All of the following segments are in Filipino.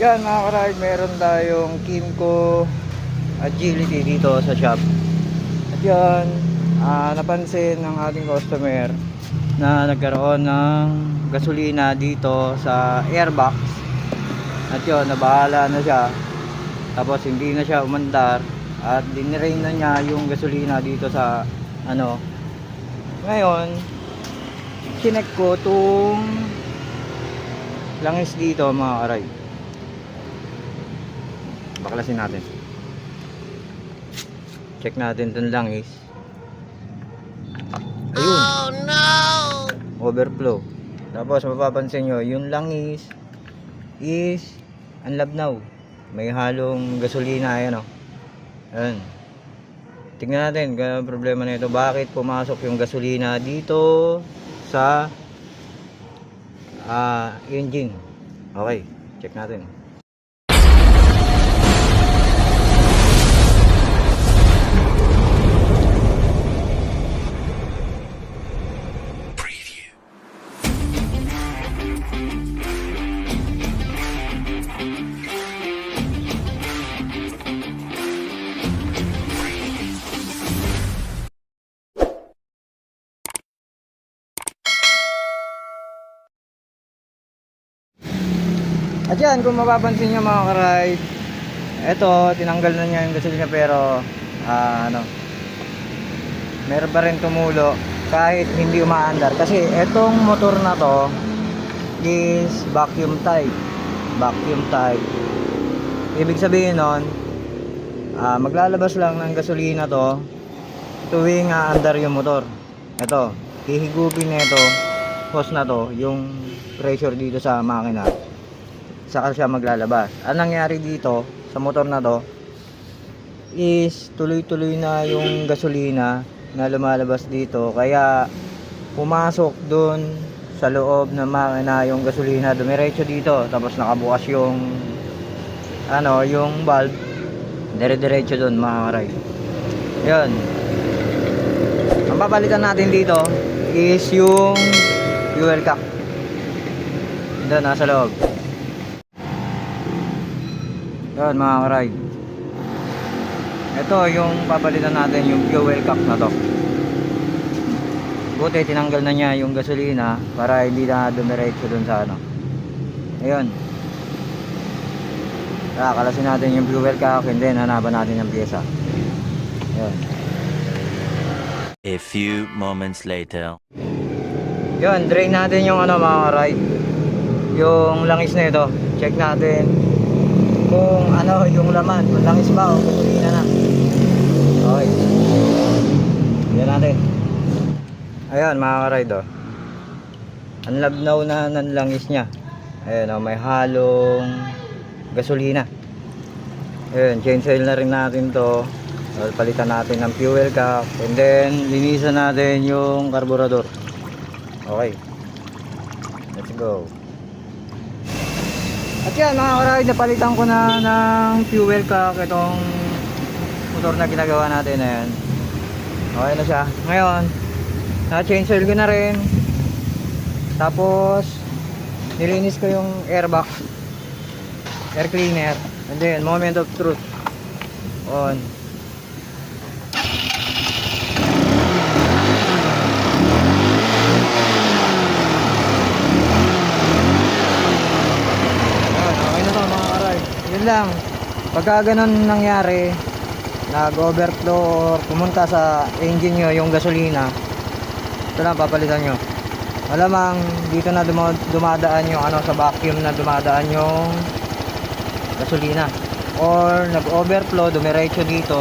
Yan mga karide, meron tayong Kimco Agility dito sa shop. At yan, ah, napansin ng ating customer na nagkaroon ng gasolina dito sa airbox. At yun, nabahala na siya. Tapos hindi na siya umandar at dinirain na niya yung gasolina dito sa ano. Ngayon, chinek ko tong langis dito mga karay. Baklasin natin. Check natin tong langis. Ayun. Oh no! Overflow. Tapos mapapansin nyo, yung langis is unlabnaw. May halong gasolina ayan o. Ayan. Tingnan natin kung ano problema nito. Bakit pumasok yung gasolina dito sa ah engine. Okay, check natin. At yan, kung mapapansin nyo mga karide, eto, tinanggal na niya yung gasolina pero, ah, ano, meron pa rin tumulo kahit hindi umaandar. Kasi etong motor na to is vacuum type. Vacuum type. Ibig sabihin nun, ah, maglalabas lang ng gasolina to tuwing aandar yung motor. Ito, hihigupin nito, hose na to, yung pressure dito sa makina saka siya maglalabas. Ang nangyari dito sa motor na to is tuloy-tuloy na yung gasolina na lumalabas dito. Kaya pumasok doon sa loob ng makina yung gasolina. Dumiretso dito tapos nakabukas yung ano yung valve dire-diretso doon mga karay. Yun. Ang papalitan natin dito is yung fuel cap. Doon nasa loob yun mga karide. Ito yung papalitan natin yung fuel cap na to. Buti tinanggal na niya yung gasolina para hindi na dumiretso dun sa ano. Ayun. Kakalasin natin yung fuel cap and then hanapan natin yung pyesa. Ayun. A few moments later. Yun, drain natin yung ano mga ride. Yung langis na ito. Check natin kung ano yung laman. Kung langis ba o gasolina na. Okay. Yan natin. Ayan mga ka-ride oh. Ang labnaw na ng langis niya. Ayan oh, may halong gasolina. Ayan, change oil na rin natin to. Palitan natin ng fuel cap and then linisan natin yung carburetor. Okay. Let's go. At yan mga karayod, napalitan ko na ng fuel cap itong motor na ginagawa natin na yan. Okay na siya. Ngayon, na-change oil ko na rin. Tapos, nilinis ko yung airbox. Air cleaner. And then, moment of truth. On. Ayun, okay na to mga karay. Yun lang. Pagka ganun nangyari, nag-overflow or pumunta sa engine nyo yung gasolina, ito lang papalitan nyo. Malamang dito na duma- dumadaan yung ano sa vacuum na dumadaan yung gasolina. Or nag-overflow, dumiretso dito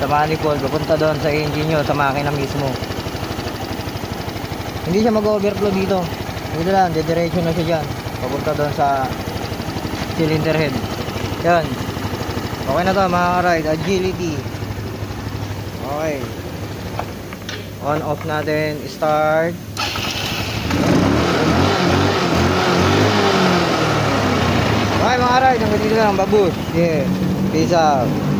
sa manifold, pupunta doon sa engine nyo, sa makina mismo. Hindi siya mag-overflow dito. Dito lang, didiretso na siya dyan. Papunta doon sa cylinder head. Yan. Okay na to mga ride Agility. Okay. On off natin. Start. Okay mga ride. Hanggang dito lang. Babush. Yeah. Peace out.